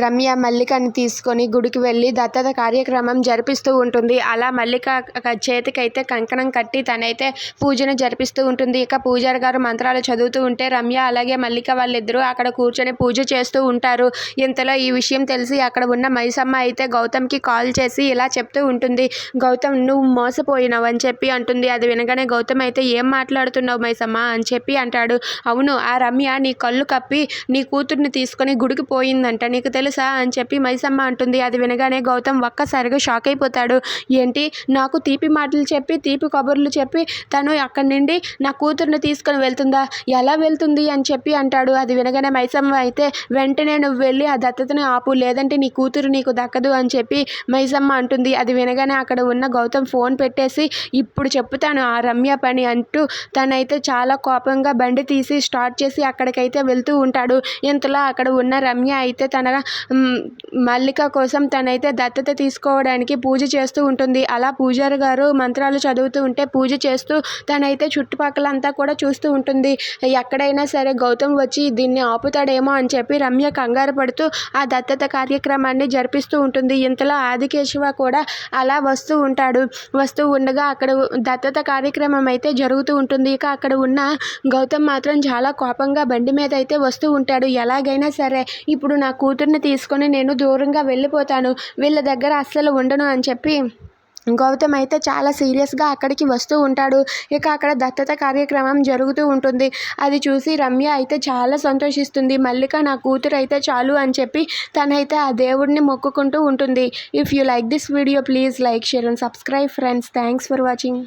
రమ్య మల్లికని తీసుకొని గుడికి వెళ్ళి దత్తత కార్యక్రమం జరిపిస్తూ ఉంటుంది. అలా మల్లిక చేతికైతే కంకణం కట్టి తనైతే పూజను జరిపిస్తూ ఉంటుంది. ఇక పూజారి గారు మంత్రాలు చదువుతూ ఉంటే రమ్య అలాగే మల్లిక వాళ్ళిద్దరూ అక్కడ కూర్చొని పూజ చేస్తూ ఉంటారు. ఇంతలో ఈ విషయం తెలిసి అక్కడ ఉన్న మైసమ్మ అయితే గౌతమ్కి కాల్ చేసి ఇలా చెప్తూ ఉంటుంది. గౌతమ్ నువ్వు మోసపోయినావు అని చెప్పి అంటుంది. అది వినగానే గౌతమ్ అయితే ఏం మాట్లాడుతున్నావు మైసమ్మ అని చెప్పి అంటాడు. అవును ఆ రమ్య నీ కళ్ళు కప్పి నీ కూతుర్ని తీసుకొని గుడికి పోయిందంట. నీకు తెలుసా అని చెప్పి మైసమ్మ అంటుంది. అది వినగానే గౌతమ్ ఒక్కసారిగా షాక్ అయిపోతాడు. ఏంటి? నాకు తీపి మాటలు చెప్పి తీపి కబుర్లు చెప్పి తను అక్కడి నుండి నా కూతుర్ని తీసుకొని వెళ్తుందా? ఎలా వెళ్తుంది అని చెప్పి అంటాడు. అది వినగానే మైసమ్మ అయితే వెంటనే నువ్వు వెళ్ళి ఆ దత్తతని ఆపు. లేదంటే నీ కూతురు నీకు దక్కదు అని చెప్పి మైసమ్మ అంటుంది. అది వినగానే అక్కడ ఉన్న గౌతమ్ ఫోన్ పెట్టేసి ఇప్పుడు చెప్తాను ఆ రమ్య పని అంటూ తనైతే చాలా కోపంగా బండి తీసి స్టార్ట్ చేసి అక్కడికైతే వెళ్తూ ఉంటాడు. ఇంతలో అక్కడ ఉన్న రమ్య అయితే తన మల్లిక కోసం తనైతే దత్తత తీసుకోవడానికి పూజ చేస్తూ ఉంటుంది. అలా పూజారి గారు మంత్రాలు చదువుతూ ఉంటే పూజ చేస్తూ తనైతే చుట్టుపక్కలంతా కూడా చూస్తూ ఉంటుంది. ఎక్కడైనా సరే గౌతమ్ వచ్చి దీన్ని ఆపుతాడేమో అని చెప్పి రమ్య కంగారు పడుతూ ఆ దత్తత కార్యక్రమాన్ని జరిపిస్తూ ఉంటుంది. ఇంతలో ఆదికేశవ కూడా అలా వస్తూ ఉంటాడు. వస్తూ ఉండగా అక్కడ దత్తత కార్యక్రమం అయితే జరుగుతూ ఉంటుంది. ఇక అక్కడ ఉన్న గౌతమ్ మాత్రం చాలా కోపంగా బండి మీద అయితే వస్తూ ఉంటాడు. ఎలాగైనా సరే ఇప్పుడు నా కూతుర్ని తీసుకొని నేను దూరంగా వెళ్ళిపోతాను. వీళ్ళ దగ్గర అస్సలు ఉండను అని చెప్పి గౌతమ్ అయితే చాలా సీరియస్గా అక్కడికి వస్తూ ఉంటాడు. ఇక అక్కడ దత్తత కార్యక్రమం జరుగుతూ ఉంటుంది. అది చూసి రమ్య అయితే చాలా సంతోషిస్తుంది. మల్లిక నా కూతురు అయితే చాలు అని చెప్పి తనైతే ఆ దేవుడిని మొక్కుకుంటూ ఉంటుంది. If you like this video please like share and subscribe friends thanks for watching